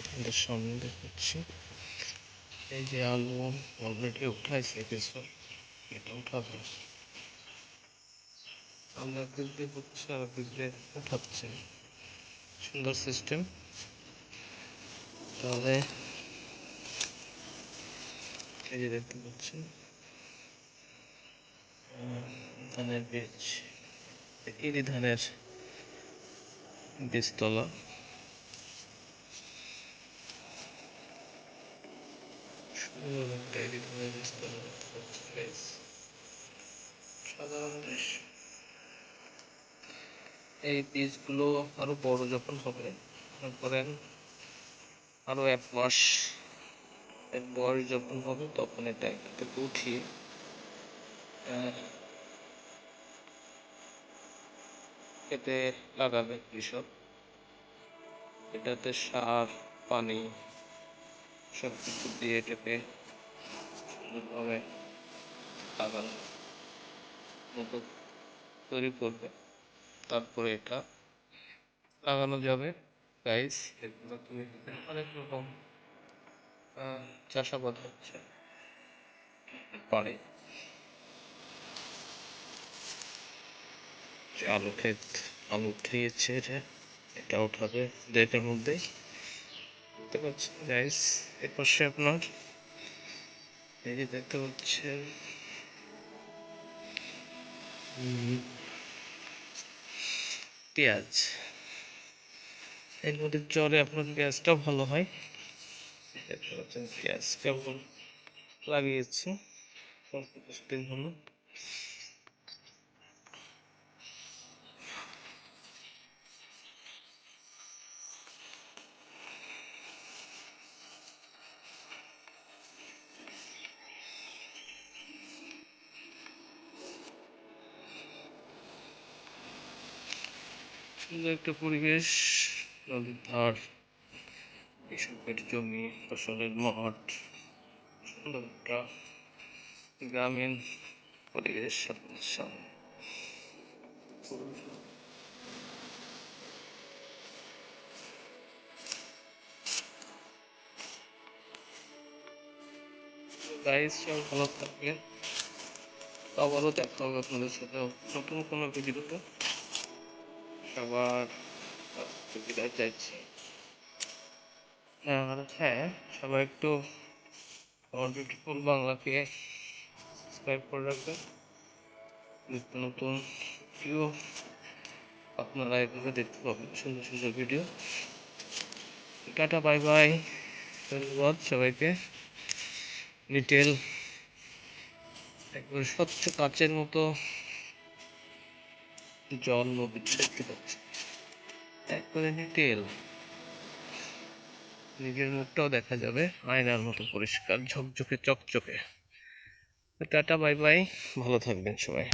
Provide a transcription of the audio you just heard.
আপনাদের সামনে দেখাচ্ছি এই যে আলু অলরেডি উঠাইছে, কিছু এটা উঠাবে। আমরা একদিক দিয়ে করছি আর একদিক দিয়ে উঠাচ্ছে সুন্দর সিস্টেম তাহলে এই যে দেখতে পাচ্ছেন, ধানের বীজ ইরি ধানের বীজতলা। পাচ্ছি guys। সাধারণ দৃশ্য এই আরও বড় যখন হবে মনে করেন আরও এক মাস এর বয়স যখন হবে তখন এটা থেকে উঠিয়ে খেতে লাগাবে কৃষক এটাতে সার, পানি সব কিছু দিয়ে এটাকে সুন্দরভাবে লাগানো মতো তৈরি করবে। তারপরে এটা লাগানো যাবে। গাইস এগুলো তুমি অনেক রকম চাষাবাদ হচ্ছে। পারে আলু ক্ষেত, আলু উঠিয়েছে এটা এটা উঠাবে দেড়টার মধ্যেই। দেখতে পাচ্ছেন গাইস এর পাশে আপনার, এই যে দেখতে পাচ্ছেন পেঁয়াজ। এই নদীর জলে আপনার পেঁয়াজটাও ভালো হয়। দেখতে পাচ্ছেন, পেঁয়াজ কেমন লাগিয়েছি কিছুদিন হলো। সুন্দর একটা পরিবেশ, নদীর ধার কৃষকের জমি, ফসলের মাঠ, সুন্দর একটা গ্রামীণ পরিবেশ গাইস সব ভালো থাকবেন। আবারও দেখা হবে আপনাদের সাথে নতুন কোনো ভিডিওতে। কাছ বিদায় চাইছি। আর হ্যাঁ সবাই একটু আমার বিউটিফুল বাংলাকে সাবস্ক্রাইব করে রাখবেন। নিত্য নতুন ভিডিও আপনারা এভাবে দেখতে পাবেন, সুন্দর সুন্দর ভিডিও টাটা বাই বাই ধন্যবাদ সবাইকে। নিটেল একবার স্বচ্ছ কাচের মতো জল নদীতে দেখতে পাচ্ছি তেল। নিজের মুখটাও দেখা যাবে আয়নার মতো পরিষ্কার, ঝকঝকে, চকচকে। Tata, bye bye. ভালো থাকবেন সবাই।